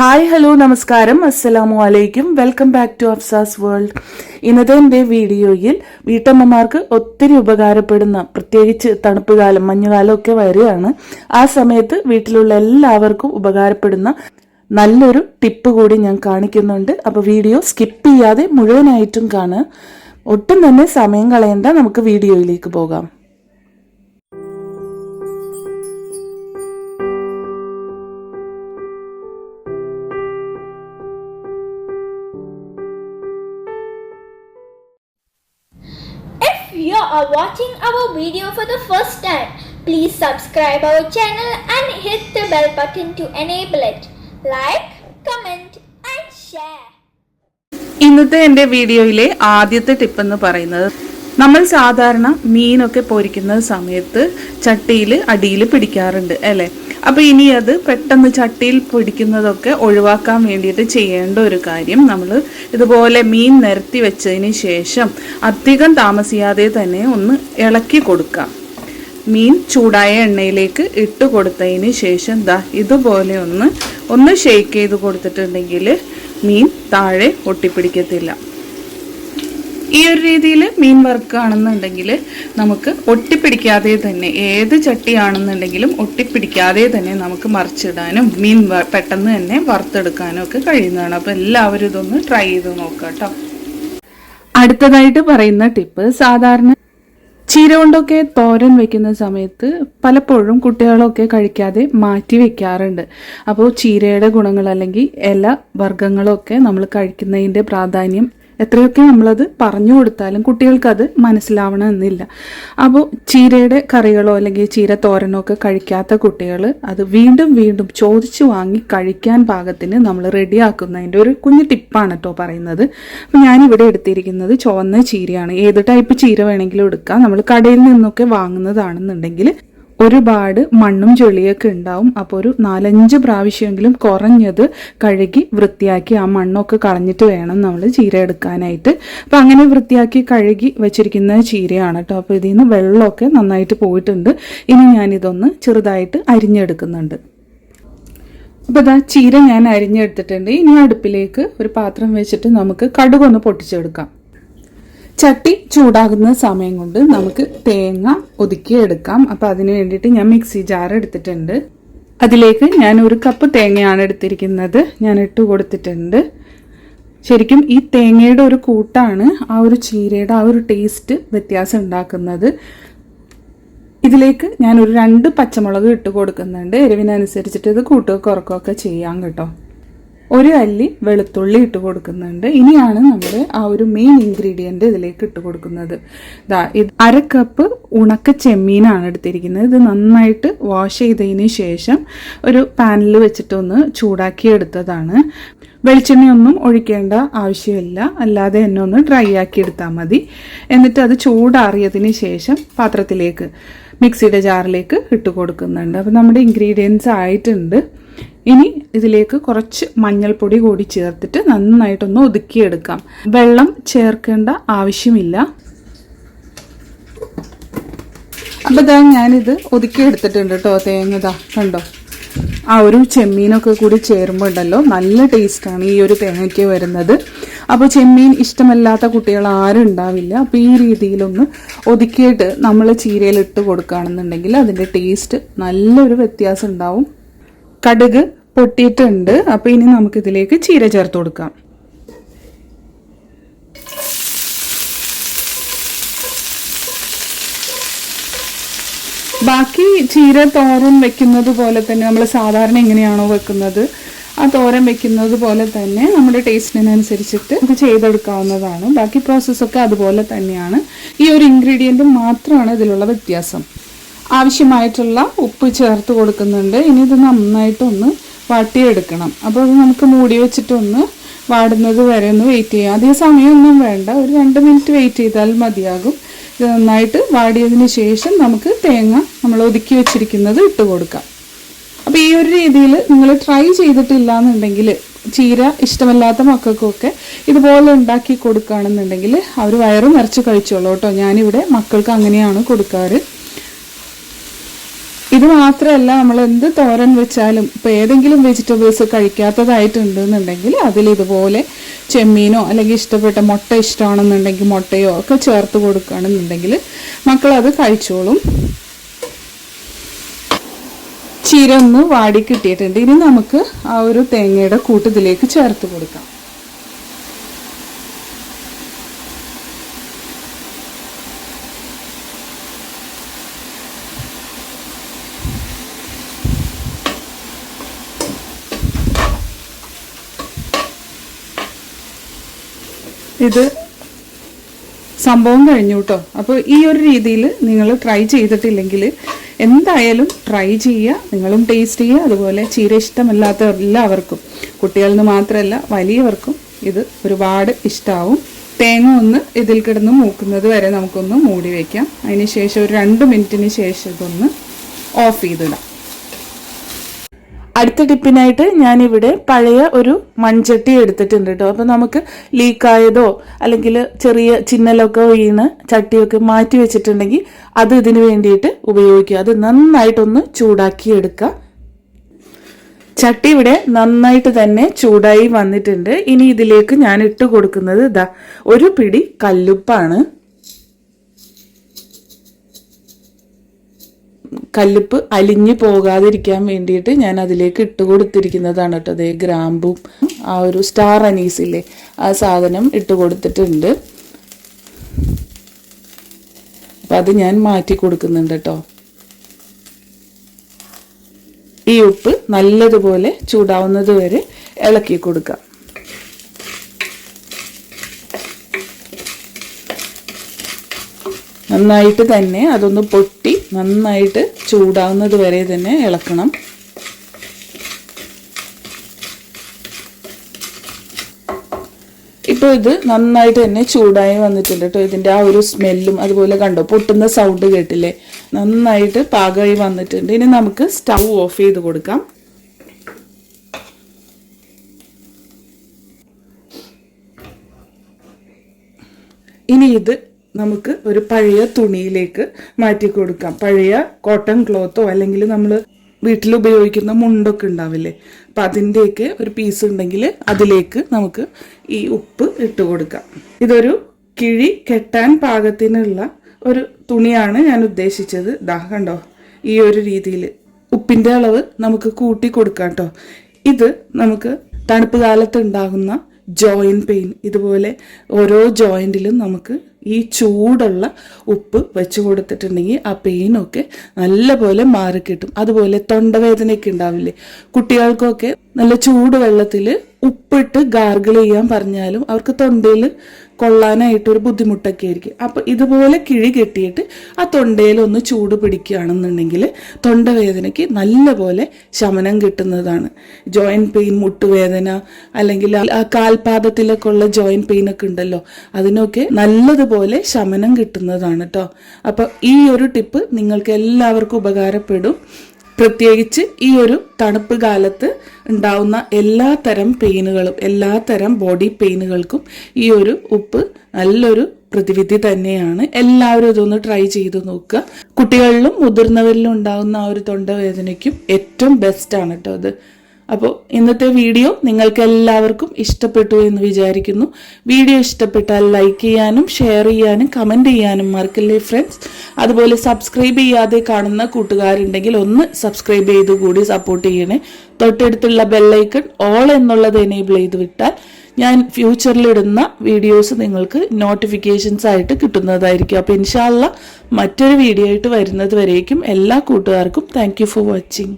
Hi hello നമസ്കാരം. അസ്സലാമു അലൈക്കും. Welcome back to Afsa's world. ഇന്നത്തെ എന്റെ വീഡിയോയിൽ വീട്ടമ്മമാർക്ക് ഒത്തിരി ഉപകാരപ്പെടുന്ന പ്രത്യേകിച്ച് തണുപ്പ് കാലം മഞ്ഞുകാലം ഒക്കെ വരികയാണ്. ആ സമയത്ത് വീട്ടിലുള്ള എല്ലാവർക്കും ഉപകാരപ്പെടുന്ന നല്ലൊരു ടിപ്പ് കൂടി ഞാൻ കാണിക്കുന്നുണ്ട്. അപ്പോൾ വീഡിയോ സ്കിപ്പ് ചെയ്യാതെ മുഴുവനായിട്ടും കാണുക. ഒട്ടും തന്നെ സമയം കളയണ്ട നമുക്ക് വീഡിയോയിലേക്ക് പോകാം. You are watching our video for the first time, please subscribe our channel and hit the bell button to enable it. Like, comment and share. ഇന്നത്തെ എന്റെ വീഡിയോയിലെ ആദ്യത്തെ ടിപ്പ് എന്ന് പറയുന്നത് നമ്മൾ സാധാരണ മീനൊക്കെ പൊരിക്കുന്ന സമയത്ത് ചട്ടിയിൽ അടിയിൽ പിടിക്കാറുണ്ട് അല്ലേ? അപ്പോൾ ഇനി അത് പെട്ടെന്ന് ചട്ടിയിൽ പിടിക്കുന്നതൊക്കെ ഒഴിവാക്കാൻ വേണ്ടിയിട്ട് ചെയ്യേണ്ട ഒരു കാര്യം നമ്മൾ ഇതുപോലെ മീൻ നിരത്തി വെച്ചതിന് ശേഷം അധികം താമസിയാതെ തന്നെ ഒന്ന് ഇളക്കി കൊടുക്കാം മീൻ ചൂടായ എണ്ണയിലേക്ക് ഇട്ട് കൊടുത്തതിന് ശേഷം ദാ ഇതുപോലെ ഒന്ന് ഒന്ന് ഷെയ്ക്ക് ചെയ്ത് കൊടുത്തിട്ടുണ്ടെങ്കിൽ മീൻ താഴെ ഒട്ടിപ്പിടിക്കത്തില്ല. ഈ ഒരു രീതിയിൽ മീൻ വറുക്കുകയാണെന്നുണ്ടെങ്കിൽ നമുക്ക് ഒട്ടിപ്പിടിക്കാതെ തന്നെ ഏത് ചട്ടിയാണെന്നുണ്ടെങ്കിലും ഒട്ടിപ്പിടിക്കാതെ തന്നെ നമുക്ക് മറിച്ചിടാനും മീൻ പെട്ടെന്ന് തന്നെ വറുത്തെടുക്കാനും ഒക്കെ കഴിയുന്നതാണ്. അപ്പോൾ എല്ലാവരും ഇതൊന്ന് ട്രൈ ചെയ്ത് നോക്കുക കേട്ടോ. അടുത്തതായിട്ട് പറയുന്ന ടിപ്പ് സാധാരണ ചീര കൊണ്ടൊക്കെ തോരൻ വെക്കുന്ന സമയത്ത് പലപ്പോഴും കുട്ടികളൊക്കെ കഴിക്കാതെ മാറ്റി വെക്കാറുണ്ട്. അപ്പോൾ ചീരയുടെ ഗുണങ്ങൾ അല്ലെങ്കിൽ ഇല വർഗങ്ങളൊക്കെ നമ്മൾ കഴിക്കുന്നതിന്റെ പ്രാധാന്യം എത്രയൊക്കെ നമ്മളത് പറഞ്ഞു കൊടുത്താലും കുട്ടികൾക്കത് മനസ്സിലാവണമെന്നില്ല. അപ്പോൾ ചീരയുടെ കറികളോ അല്ലെങ്കിൽ ചീര തോരനോ ഒക്കെ കഴിക്കാത്ത കുട്ടികൾ അത് വീണ്ടും വീണ്ടും ചോദിച്ചു വാങ്ങി കഴിക്കാൻ പാകത്തിന് നമ്മൾ റെഡിയാക്കുന്നതിന്റെ ഒരു കുഞ്ഞു ടിപ്പാണ് കേട്ടോ പറയുന്നത്. അപ്പം ഞാനിവിടെ എടുത്തിരിക്കുന്നത് ചുവന്ന ചീരയാണ്. ഏത് ടൈപ്പ് ചീര വേണമെങ്കിലും എടുക്കാം. നമ്മൾ കടയിൽ നിന്നൊക്കെ വാങ്ങുന്നതാണെന്നുണ്ടെങ്കിൽ ഒരുപാട് മണ്ണും ചെളിയൊക്കെ ഉണ്ടാവും. അപ്പോൾ ഒരു നാലഞ്ച് പ്രാവശ്യമെങ്കിലും കുറഞ്ഞത് കഴുകി വൃത്തിയാക്കി ആ മണ്ണൊക്കെ കളഞ്ഞിട്ട് വേണം നമ്മൾ ചീര എടുക്കാനായിട്ട്. അപ്പം അങ്ങനെ വൃത്തിയാക്കി കഴുകി വെച്ചിരിക്കുന്ന ചീരയാണ് കേട്ടോ. അപ്പോൾ ഇതിൽ നിന്ന് വെള്ളമൊക്കെ നന്നായിട്ട് പോയിട്ടുണ്ട്. ഇനി ഞാനിതൊന്ന് ചെറുതായിട്ട് അരിഞ്ഞെടുക്കുന്നുണ്ട്. അപ്പോൾ ഇതാ ചീര ഞാൻ അരിഞ്ഞെടുത്തിട്ടുണ്ട്. ഇനി അടുപ്പിലേക്ക് ഒരു പാത്രം വെച്ചിട്ട് നമുക്ക് കടുകൊന്ന് പൊട്ടിച്ചെടുക്കാം. ചട്ടി ചൂടാകുന്ന സമയം കൊണ്ട് നമുക്ക് തേങ്ങ ഒതുക്കി എടുക്കാം അപ്പോൾ അതിന് വേണ്ടിയിട്ട് ഞാൻ മിക്സി ജാർ എടുത്തിട്ടുണ്ട്. അതിലേക്ക് ഞാൻ ഒരു കപ്പ് തേങ്ങയാണ് എടുത്തിരിക്കുന്നത്. ഞാൻ ഇട്ട് കൊടുത്തിട്ടുണ്ട്. ശരിക്കും ഈ തേങ്ങയുടെ ഒരു കൂട്ടാണ് ആ ഒരു ചീരയുടെ ആ ഒരു ടേസ്റ്റ് വ്യത്യാസം ഉണ്ടാക്കുന്നത്. ഇതിലേക്ക് ഞാൻ ഒരു രണ്ട് പച്ചമുളക് ഇട്ട് കൊടുക്കുന്നുണ്ട്. എരിവിനനുസരിച്ചിട്ട് ഇത് കൂട്ടുക കുറക്കുകയൊക്കെ ചെയ്യാം കേട്ടോ. ഒരു അല്ലി വെളുത്തുള്ളി ഇട്ട് കൊടുക്കുന്നുണ്ട്. ഇനിയാണ് നമ്മൾ ആ ഒരു മെയിൻ ഇൻഗ്രീഡിയന്റ് ഇതിലേക്ക് ഇട്ട് കൊടുക്കുന്നത്. ദാ ഇത് അര കപ്പ് ഉണക്ക ചെമ്മീനാണ് എടുത്തിരിക്കുന്നത്. ഇത് നന്നായിട്ട് വാഷ് ചെയ്തതിന് ശേഷം ഒരു പാനിൽ വെച്ചിട്ടൊന്ന് ചൂടാക്കി എടുത്തതാണ്. വെളിച്ചെണ്ണയൊന്നും ഒഴിക്കേണ്ട ആവശ്യമില്ല. അല്ലാതെ തന്നെ ഒന്ന് ഡ്രൈ ആക്കി എടുത്താൽ മതി. എന്നിട്ട് അത് ചൂടാറിയതിന് ശേഷം പാത്രത്തിലേക്ക് മിക്സിയുടെ ജാറിലേക്ക് ഇട്ട് കൊടുക്കുന്നുണ്ട്. അപ്പോൾ നമ്മുടെ ഇൻഗ്രീഡിയൻസ് ആയിട്ടുണ്ട്. ഇനി ഇതിലേക്ക് കുറച്ച് മഞ്ഞൾപ്പൊടി കൂടി ചേർത്തിട്ട് നന്നായിട്ടൊന്ന് ഒതുക്കിയെടുക്കാം. വെള്ളം ചേർക്കേണ്ട ആവശ്യമില്ല. അപ്പോൾ ഇതാ ഞാനിത് ഒതുക്കിയെടുത്തിട്ടുണ്ട് കേട്ടോ തേങ്ങതാ കണ്ടോ? ആ ഒരു ചെമ്മീനൊക്കെ കൂടി ചേരുമ്പോൾ ഉണ്ടല്ലോ നല്ല ടേസ്റ്റാണ് ഈ ഒരു തേങ്ങയ്ക്ക് വരുന്നത്. അപ്പോൾ ചെമ്മീൻ ഇഷ്ടമല്ലാത്ത കുട്ടികൾ ആരും ഉണ്ടാവില്ല. അപ്പോൾ ഈ രീതിയിലൊന്ന് ഒതുക്കിയിട്ട് നമ്മൾ ചീരയിൽ ഇട്ട് കൊടുക്കുകയാണെന്നുണ്ടെങ്കിൽ അതിന്റെ ടേസ്റ്റ് നല്ലൊരു വ്യത്യാസം ഉണ്ടാവും. കടുക് പൊട്ടിയിട്ടുണ്ട്. അപ്പോൾ ഇനി നമുക്കിതിലേക്ക് ചീര ചേർത്ത് കൊടുക്കാം. ബാക്കി ചീര തോരൻ വെക്കുന്നത് പോലെ തന്നെ നമ്മൾ സാധാരണ എങ്ങനെയാണോ വെക്കുന്നത് ആ തോരൻ വെക്കുന്നത് പോലെ തന്നെ നമ്മുടെ ടേസ്റ്റിനനുസരിച്ചിട്ട് ഇത് ചെയ്തെടുക്കാവുന്നതാണ്. ബാക്കി പ്രോസസ്സൊക്കെ അതുപോലെ തന്നെയാണ്. ഈ ഒരു ഇൻഗ്രീഡിയന്റ് മാത്രമാണ് ഇതിലുള്ള വ്യത്യാസം. ആവശ്യമായിട്ടുള്ള ഉപ്പ് ചേർത്ത് കൊടുക്കുന്നുണ്ട്. ഇനി ഇത് നന്നായിട്ടൊന്ന് വാട്ടിയെടുക്കണം. അപ്പോൾ അത് നമുക്ക് മൂടി വെച്ചിട്ടൊന്ന് വാടുന്നത് വരെ ഒന്ന് വെയിറ്റ് ചെയ്യാം. അധിക സമയമൊന്നും വേണ്ട. ഒരു രണ്ട് മിനിറ്റ് വെയിറ്റ് ചെയ്താൽ മതിയാകും. ഇത് നന്നായിട്ട് വാടിയതിന് ശേഷം നമുക്ക് തേങ്ങ നമ്മൾ ഒതുക്കി വെച്ചിരിക്കുന്നത് ഇട്ട് കൊടുക്കാം. അപ്പോൾ ഈ ഒരു രീതിയിൽ നിങ്ങൾ ട്രൈ ചെയ്തിട്ടില്ല എന്നുണ്ടെങ്കിൽ ചീര ഇഷ്ടമല്ലാത്ത മക്കൾക്കൊക്കെ ഇതുപോലെ ഉണ്ടാക്കി കൊടുക്കുകയാണെന്നുണ്ടെങ്കിൽ അവർ വയറ് നിറച്ച് കഴിച്ചോളൂ കേട്ടോ. ഞാനിവിടെ മക്കൾക്ക് അങ്ങനെയാണ് കൊടുക്കാറ്. ഇത് മാത്രമല്ല നമ്മൾ എന്ത് തോരൻ വെച്ചാലും ഇപ്പോൾ ഏതെങ്കിലും വെജിറ്റബിൾസ് കഴിക്കാത്തതായിട്ടുണ്ടെന്നുണ്ടെങ്കിൽ അതിൽ ഇതുപോലെ ചെമ്മീനോ അല്ലെങ്കിൽ ഇഷ്ടപ്പെട്ട മുട്ട ഇഷ്ടമാണെന്നുണ്ടെങ്കിൽ മുട്ടയോ ഒക്കെ ചേർത്ത് കൊടുക്കുകയാണെന്നുണ്ടെങ്കിൽ മക്കളത് കഴിച്ചോളും. ചീര ഒന്ന് വാടി കിട്ടിയിട്ടുണ്ട്. ഇനി നമുക്ക് ആ ഒരു തേങ്ങയുടെ കൂട്ടത്തിലേക്ക് ചേർത്ത് കൊടുക്കാം. ഇത് സംഭവം കഴിഞ്ഞു കേട്ടോ അപ്പോൾ ഈ ഒരു രീതിയിൽ നിങ്ങൾ ട്രൈ ചെയ്തിട്ടില്ലെങ്കിൽ എന്തായാലും ട്രൈ ചെയ്യുക. നിങ്ങളും ടേസ്റ്റ് ചെയ്യുക. അതുപോലെ ചീര ഇഷ്ടമല്ലാത്ത എല്ലാവർക്കും കുട്ടികളിൽ മാത്രമല്ല വലിയവർക്കും ഇത് ഒരുപാട് ഇഷ്ടമാവും തേങ്ങ ഒന്ന് ഇതിൽ കിടന്ന് മൂക്കുന്നത് വരെ നമുക്കൊന്ന് മൂടി വയ്ക്കാം അതിന് ശേഷം ഒരു രണ്ട് മിനിറ്റിന് ശേഷം ഇതൊന്ന് ഓഫ് ചെയ്തിടാം. അടുത്ത ടിപ്പിനായിട്ട് ഞാനിവിടെ പഴയ ഒരു മൺചട്ടി എടുത്തിട്ടുണ്ട് കേട്ടോ അപ്പോൾ നമുക്ക് ലീക്കായതോ അല്ലെങ്കിൽ ചെറിയ ചിന്നലൊക്കെ വീണ് ചട്ടിയൊക്കെ മാറ്റി വെച്ചിട്ടുണ്ടെങ്കിൽ അത് ഇതിന് വേണ്ടിയിട്ട് ഉപയോഗിക്കുക. അത് നന്നായിട്ടൊന്ന് ചൂടാക്കി എടുക്കുക. ചട്ടി ഇവിടെ നന്നായിട്ട് തന്നെ ചൂടായി വന്നിട്ടുണ്ട്. ഇനി ഇതിലേക്ക് ഞാൻ ഇട്ട് കൊടുക്കുന്നത് ഇതാ ഒരു പിടി കല്ലുപ്പാണ്. കല്ലുപ്പ് അലിഞ്ഞു പോകാതിരിക്കാൻ വേണ്ടിയിട്ട് ഞാൻ അതിലേക്ക് ഇട്ട് കൊടുത്തിരിക്കുന്നതാണ് കേട്ടോ. അതേ ഗ്രാമ്പും ആ ഒരു സ്റ്റാർ അനീസ് ഇല്ലേ ആ സാധനം ഇട്ട് കൊടുത്തിട്ടുണ്ട്. അപ്പം അത് ഞാൻ മാറ്റി കൊടുക്കുന്നുണ്ട് കേട്ടോ. ഈ ഉപ്പ് നല്ലതുപോലെ ചൂടാവുന്നത് വരെ ഇളക്കി കൊടുക്കാം. നന്നായിട്ട് തന്നെ അതൊന്ന് പൊട്ടി നന്നായിട്ട് ചൂടാവുന്നത് വരെ തന്നെ ഇളക്കണം. ഇപ്പോൾ ഇത് നന്നായിട്ട് തന്നെ ചൂടായി വന്നിട്ടുണ്ട് കേട്ടോ. ഇതിന്റെ ആ ഒരു സ്മെല്ലും അതുപോലെ കണ്ടോ? പൊട്ടുന്ന സൗണ്ട് കേട്ടില്ലേ? നന്നായിട്ട് പാകമായി വന്നിട്ടുണ്ട്. ഇനി നമുക്ക് സ്റ്റൗ ഓഫ് ചെയ്ത് കൊടുക്കാം. ഇനി ഇത് നമുക്ക് ഒരു പഴയ തുണിയിലേക്ക് മാറ്റി കൊടുക്കാം. പഴയ കോട്ടൺ ക്ലോത്തോ അല്ലെങ്കിൽ നമ്മൾ വീട്ടിൽ ഉപയോഗിക്കുന്ന മുണ്ടൊക്കെ ഉണ്ടാവില്ലേ? അപ്പം അതിന്റെയൊക്കെ ഒരു പീസ് ഉണ്ടെങ്കിൽ അതിലേക്ക് നമുക്ക് ഈ ഉപ്പ് ഇട്ട് കൊടുക്കാം. ഇതൊരു കിഴി കെട്ടാൻ പാകത്തിനുള്ള ഒരു തുണിയാണ് ഞാൻ ഉദ്ദേശിച്ചത്. ദാ കണ്ടോ? ഈ ഒരു രീതിയിൽ ഉപ്പിന്റെ അളവ് നമുക്ക് കൂട്ടി കൊടുക്കാം കേട്ടോ ഇത് നമുക്ക് തണുപ്പ് കാലത്ത് ഉണ്ടാകുന്ന ജോയിന്റ് പെയിൻ ഇതുപോലെ ഓരോ ജോയിന്റിലും നമുക്ക് ഈ ചൂടുള്ള ഉപ്പ് വെച്ച് കൊടുത്തിട്ടുണ്ടെങ്കിൽ ആ പെയിനൊക്കെ നല്ലപോലെ മാറിക്കിട്ടും. അതുപോലെ തൊണ്ടവേദനയൊക്കെ ഉണ്ടാവില്ലേ? കുട്ടികൾക്കൊക്കെ നല്ല ചൂട് വെള്ളത്തിൽ ഉപ്പിട്ട് ഗാർഗിൾ ചെയ്യാൻ പറഞ്ഞാലും അവർക്ക് തൊണ്ടയിൽ കൊള്ളാനായിട്ട് ഒരു ബുദ്ധിമുട്ടൊക്കെ ആയിരിക്കും. അപ്പോൾ ഇതുപോലെ കിഴി കെട്ടിയിട്ട് ആ തൊണ്ടയിൽ ഒന്ന് ചൂട് പിടിക്കുകയാണെന്നുണ്ടെങ്കിൽ തൊണ്ടവേദനയ്ക്ക് നല്ലപോലെ ശമനം കിട്ടുന്നതാണ്. ജോയിന്റ് പെയിൻ മുട്ടുവേദന അല്ലെങ്കിൽ കാൽപാദത്തിലൊക്കെ ഉള്ള ജോയിന്റ് പെയിൻ ഒക്കെ ഉണ്ടല്ലോ അതിനൊക്കെ നല്ലതുപോലെ ശമനം കിട്ടുന്നതാണ് കേട്ടോ അപ്പോൾ ഈ ഒരു ടിപ്പ് നിങ്ങൾക്ക് എല്ലാവർക്കും ഉപകാരപ്പെടും. പ്രത്യേകിച്ച് ഈ ഒരു തണുപ്പ് കാലത്ത് ഉണ്ടാവുന്ന എല്ലാ തരം പെയിനുകളും എല്ലാ തരം ബോഡി പെയിനുകൾക്കും ഈ ഒരു ഉപ്പ് നല്ലൊരു പ്രതിവിധി തന്നെയാണ്. എല്ലാവരും ഇതൊന്ന് ട്രൈ ചെയ്ത് നോക്കുക. കുട്ടികളിലും മുതിർന്നവരിലും ഉണ്ടാകുന്ന ആ ഒരു തൊണ്ടവേദനയ്ക്കും ഏറ്റവും ബെസ്റ്റാണ് കേട്ടോ അത്. അപ്പോൾ ഇന്നത്തെ വീഡിയോ നിങ്ങൾക്ക് എല്ലാവർക്കും ഇഷ്ടപ്പെട്ടു എന്ന് വിചാരിക്കുന്നു. വീഡിയോ ഇഷ്ടപ്പെട്ടാൽ ലൈക്ക് ചെയ്യാനും ഷെയർ ചെയ്യാനും കമന്റ് ചെയ്യാനും മറക്കല്ലേ ഫ്രണ്ട്സ് അതുപോലെ സബ്സ്ക്രൈബ് ചെയ്യാതെ കാണുന്ന കൂട്ടുകാരുണ്ടെങ്കിൽ ഒന്ന് സബ്സ്ക്രൈബ് ചെയ്ത് കൂടി സപ്പോർട്ട് ചെയ്യണേ. തൊട്ടടുത്തുള്ള ബെല്ലൈക്കൺ ഓൾ എന്നുള്ളത് എനേബിൾ ചെയ്ത് വിട്ടാൽ ഞാൻ ഫ്യൂച്ചറിലിടുന്ന വീഡിയോസ് നിങ്ങൾക്ക് നോട്ടിഫിക്കേഷൻസ് ആയിട്ട് കിട്ടുന്നതായിരിക്കും. അപ്പോൾ ഇൻഷാല്ല മറ്റൊരു വീഡിയോ ആയിട്ട് വരുന്നത് വരേക്കും എല്ലാ കൂട്ടുകാർക്കും. Thank for watching